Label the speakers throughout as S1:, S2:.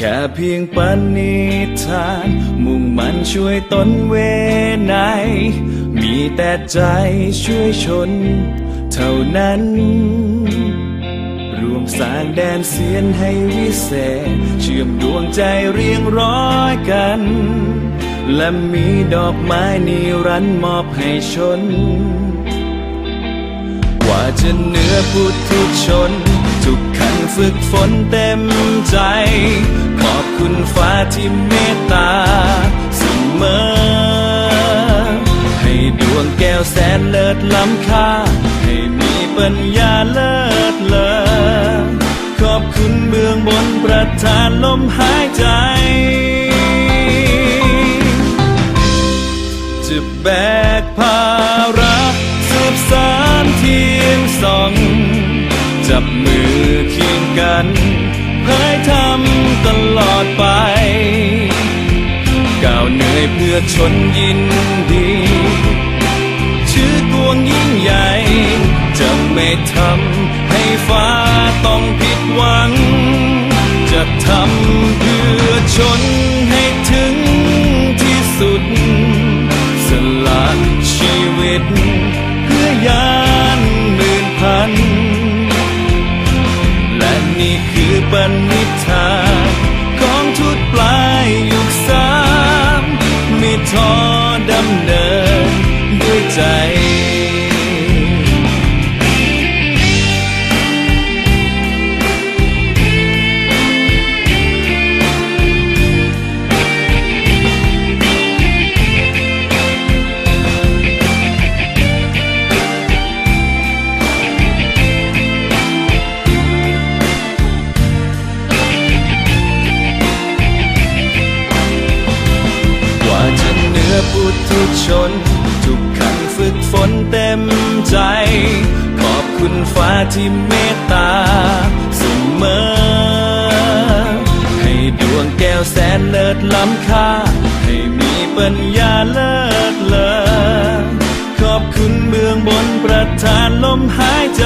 S1: แค่เพียงปณิธาน มุ่งมันช่วยตนเวไนมีแต่ใจช่วยชน เท่านั้น รวมสร้างแดนเสียนให้วิเศษ เชื่อมดวงใจเรียงร้อยกัน และมีดอกไม้นิรันต์มอบให้ชน กว่าจะเหนือพุทุชน ทุกขัน ฝึกฝนเต็มใจ ขอบคุณฟ้าที่เมตตาเสมอ ให้ดวงแก้วแสนเลิศล้ำค่า ให้มีปัญญาเลิศเลอขอบคุณเมืองบนประทานลมหายใจ จะแบกภาระสืบสานทีมส่อง จับมือเคียงกันเผยทำตลอดไป ก้าวเหนื่อยเพื่อชนยินดี ชื่อกวงยิ่งใหญ่ จะไม่ทำให้ฟ้าต้องผิดหวัง จะทำเพื่อชนให้ถึงที่สุด สละชีวิตเพื่อยา คือปณิธานของทุตปลายยุคสามไม่ท้อดำเนินด้วยใจ อปุถุชน ทุกขันฝึกฝนเต็มใจ ขอบคุณฟ้าที่เมตตาเสมอ ให้ดวงแก้วแสนเลิศล้ำค่า ให้มีปัญญาเลิศเลอขอบคุณเมืองบนประทานลมหายใจ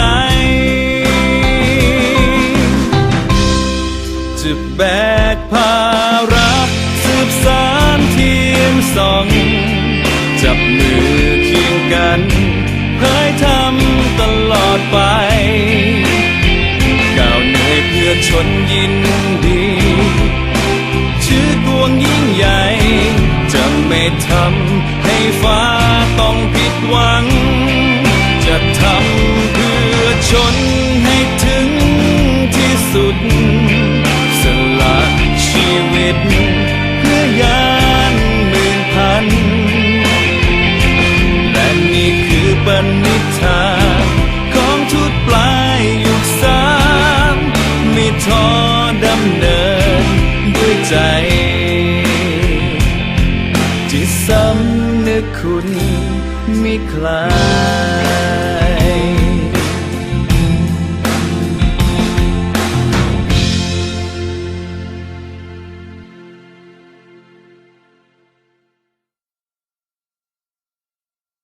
S1: ทำให้ฟ้าต้องผิดหวัง จะทำเพื่อชนให้ถึงที่สุด สละชีวิตเพื่อยานหมื่นพัน และนี่คือปณิธานของทุตปลายยุคสามไม่ท้อดำเนินด้วยใจ คุณไม่คลาย